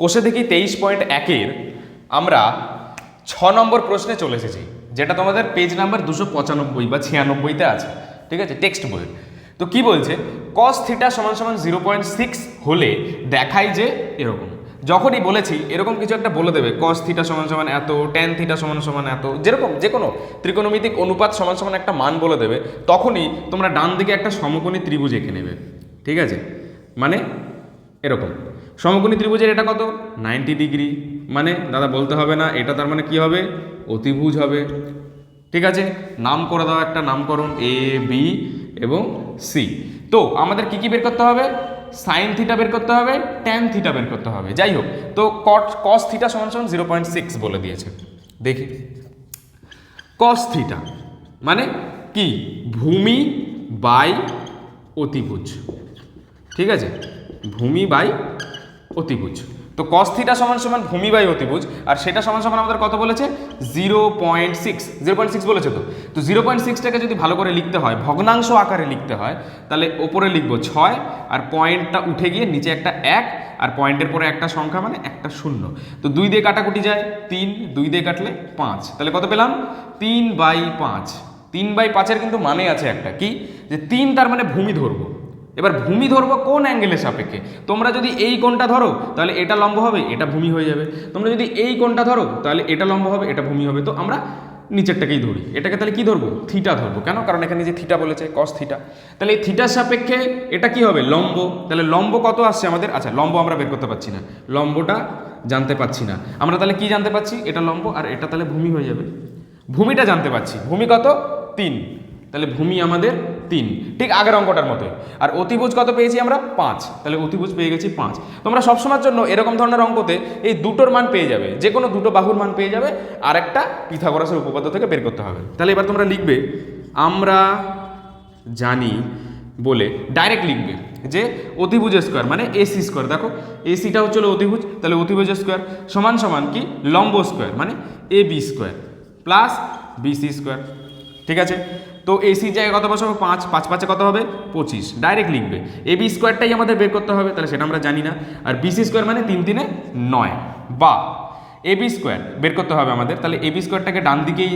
কোষে দেখি তেইশ পয়েন্ট একের আমরা ছ নম্বর প্রশ্নে চলে এসেছি, যেটা তোমাদের পেজ নাম্বার দুশো পঁচানব্বই বা ছিয়ানব্বইতে আছে, ঠিক আছে? টেক্সট বইয়ের তো কি বলছে? কস থিটা সমান সমান জিরো পয়েন্ট সিক্স হলে দেখায় যে এরকম। যখনই বলেছি, এরকম কিছু একটা বলে দেবে কস থিটা সমান সমান এত টেন থিটা সমান সমান এত, যেরকম যে কোনো ত্রিকোণমিতিক অনুপাত সমান সমান একটা মান বলে দেবে, তখনই তোমরা ডান দিকে একটা সমকোণী ত্রিভুজ এঁকে নেবে, ঠিক আছে? মানে এরকম। সমকোণী ত্রিভুজের এটা কত? Ninety degree. মানে দাদা বলতে হবে না, এটা তার মানে কি হবে? অতিভুজ হবে। ঠিক আছে? নাম করে দাও একটা নামকরণ এ বি এবং সি তো আমাদের কি কি বের করতে হবে? সাইন থিটা বের করতে হবে ট্যান থিটা বের করতে হবে। যাই হোক, তো কট কস থিটা সমান সমান জিরো পয়েন্ট সিক্স বলে দিয়েছে। দেখি। কস থিটা মানে কি? ভূমি বাই অতিভুজ। ঠিক আছে? ভূমি বাই অতিভুজ। তো কস থিটা সমান সমান ভূমি বাই অতিভুজ, আর সেটা সমান সমান আমাদের কত বলেছে? Zero point six zero point six বলেছে তো? তো জিরো পয়েন্ট সিক্সটাকে যদি ভালো করে লিখতে হয়, ভগ্নাংশ আকারে লিখতে হয়, তাহলে ওপরে লিখব ছয়, আর পয়েন্টটা উঠে গিয়ে নিচে একটা এক, আর পয়েন্টের পরে একটা সংখ্যা মানে একটা শূন্য। তো দুই দিয়ে কাটাকুটি যায়, তিন, দুই দিয়ে কাটলে পাঁচ। তাহলে কত পেলাম? তিন বাই পাঁচ। তিন বাই পাঁচের কিন্তু মানে আছে একটা, কি? যে তিন তার মানে ভূমি ধরবো। এবার ভূমি ধরবো কোন অ্যাঙ্গেলের সাপেক্ষে? তোমরা যদি এই কোণটা ধরো, তাহলে এটা লম্ব হবে, এটা ভূমি হয়ে যাবে। তোমরা যদি এই কোণটা ধরো, তাহলে এটা লম্ব হবে, এটা ভূমি হবে। তো আমরা নিচেরটাকেই ধরি। এটাকে তাহলে কি ধরবো? থিটা ধরবো। কেন? কারণ এখানে যে থিটা বলেছে কস থিটা তাহলে এই থিটার সাপেক্ষে এটা কি হবে? লম্ব। তাহলে লম্ব কত আসছে আমাদের? আচ্ছা লম্ব আমরা বের করতে পারছি না। লম্বটা জানতে পাচ্ছি না। আমরা তাহলে কি জানতে পাচ্ছি এটা লম্ব আর এটা তাহলে ভূমি হয়ে যাবে। ভূমিটা জানতে পাচ্ছি ভূমি কত? তিন। তাহলে ভূমি আমাদের তিন, ঠিক আগের অঙ্কটার মতো আর অতিভুজ কত পেয়েছি আমরা? পাঁচ। তাহলে অতিভুজ পেয়ে গেছি পাঁচ। তোমরা সবসময়ের জন্য এরকম ধরনের অঙ্কতে এই দুটোর মান পেয়ে যাবে। যে কোনো দুটো বাহুর মান পেয়ে যাবে। আর একটা পিথাগোরাসের উপপাদ্য থেকে বের করতে হবে। তাহলে এবার তোমরা লিখবে, আমরা জানি বলে ডাইরেক্ট লিখবে যে অতিভুজ স্কোয়ার মানে এসি স্কোয়ার। দেখো, এসিটা হচ্ছে অতিভুজ। তাহলে অতিভুজের স্কোয়ার সমান সমান কি? লম্ব স্কোয়ার মানে A B square plus BC square. ঠিক আছে? তো এসি জায়গায় কত বসাবো? পাঁচ পাঁচ পাঁচে কত হবে? পঁচিশ। ডাইরেক্ট লিখবে। এ বি স্কোয়ারটাই আমাদের বের করতে হবে, তাহলে সেটা আমরা জানি না। আর বিসি স্কোয়ার মানে তিন, তিনে নয়। বা এ বি স্কোয়ার বের করতে হবে আমাদের। তাহলে এ বি স্কোয়ারটাকে ডান দিকেই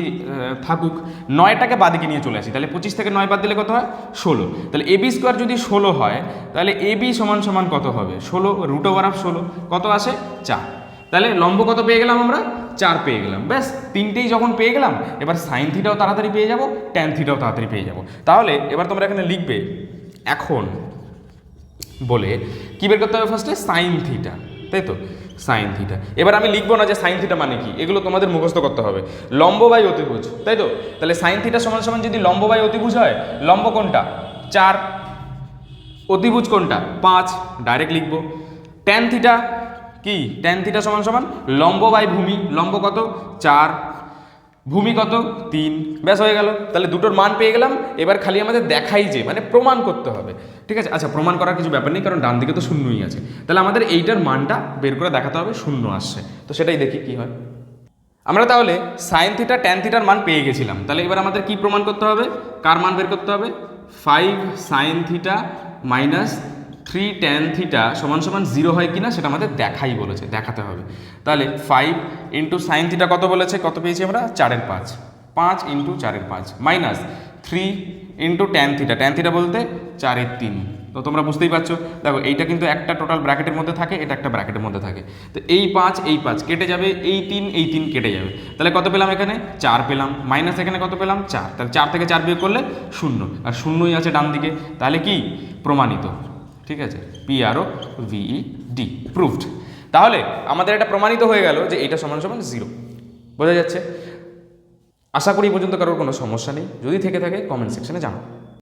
থাকুক। নয়টাকে বাদিকে নিয়ে চলে আসি। তাহলে পঁচিশ থেকে নয় বাদ দিলে কত হয়? ষোলো। তাহলে এ বি স্কোয়ার যদি ষোলো হয়, তাহলে এ বি সমান সমান কত হবে? ষোলো রুট ওভার অফ ষোলো। কত আসে? চার। তাহলে লম্ব কত পেয়ে গেলাম আমরা? চার পেয়ে গেলাম। ব্যাস, তিনটেই যখন পেয়ে গেলাম, এবার সাইন থিটাও তাড়াতাড়ি পেয়ে যাব ট্যান থিটাও তাড়াতাড়ি পেয়ে যাব। তাহলে এবার তোমরা এখানে লিখবে, এখন বলে কি বের করতে হবে ফার্স্টে সাইন থিটা তাই তো? সাইন থিটা এবার আমি লিখব না যে সাইন থিটা মানে কি, এগুলো তোমাদের মুখস্থ করতে হবে। লম্ব বাই অতিভুজ, তাই তো? তাহলে সাইন থিটা সমান সমান যদি লম্ব বাই অতিভুজ হয়, লম্ব কোনটা? চার। অতিভুজ কোনটা? পাঁচ। ডাইরেক্ট লিখব। ট্যান থিটা কি? ট্যান থিটা সমান সমান লম্ব বাই ভূমি। লম্ব কত? চার। ভূমি কত? তিন। ব্যাস, হয়ে গেল। তাহলে দুটোর মান পেয়ে গেলাম। এবার খালি আমাদের দেখাই যে মানে প্রমাণ করতে হবে। ঠিক আছে? আচ্ছা প্রমাণ করার কিছু ব্যাপার নেই, কারণ ডান দিকে তো শূন্যই আছে। তাহলে আমাদের এইটার মানটা বের করে দেখাতে হবে, শূন্য আসছে। তো সেটাই দেখি কি হয়। আমরা তাহলে সাইন থিটা ট্যান থিটার মান পেয়ে গেছিলাম। তাহলে এবার আমাদের কি প্রমাণ করতে হবে? কার মান বের করতে হবে? Five sine theta minus three tan theta সমান সমান জিরো হয় কিনা সেটা আমাদের দেখাই বলেছে, দেখাতে হবে। তাহলে ফাইভ ইন্টু সাইন থিটা কত বলেছে? কত পেয়েছি আমরা? চারের পাঁচ। পাঁচ ইন্টু চারের পাঁচ। Minus three into tan theta tan theta বলতে চারের তিন। তো তোমরা বুঝতেই পারছ? দেখো, এইটা কিন্তু একটা টোটাল ব্র্যাকেটের মধ্যে থাকে, এটা একটা ব্র্যাকেটের মধ্যে থাকে। তো এই পাঁচ এই পাঁচ কেটে যাবে, এই তিন এই তিন কেটে যাবে। তাহলে কত পেলাম এখানে? চার পেলাম। মাইনাস এখানে কত পেলাম? চার। তাহলে চার থেকে চার বিয়োগ করলে শূন্য। আর শূন্যই আছে ডান দিকে তাহলে কি? প্রমাণিত। ঠিক আছে? P R O V E D proved তাহলে আমাদের এটা প্রমাণিত হয়ে গেল যে এটা সমান সমান জিরো বোঝা যাচ্ছে? আশা করি পর্যন্ত কারোর কোনো সমস্যা নেই। যদি থেকে থাকে কমেন্ট সেকশনে জানাও।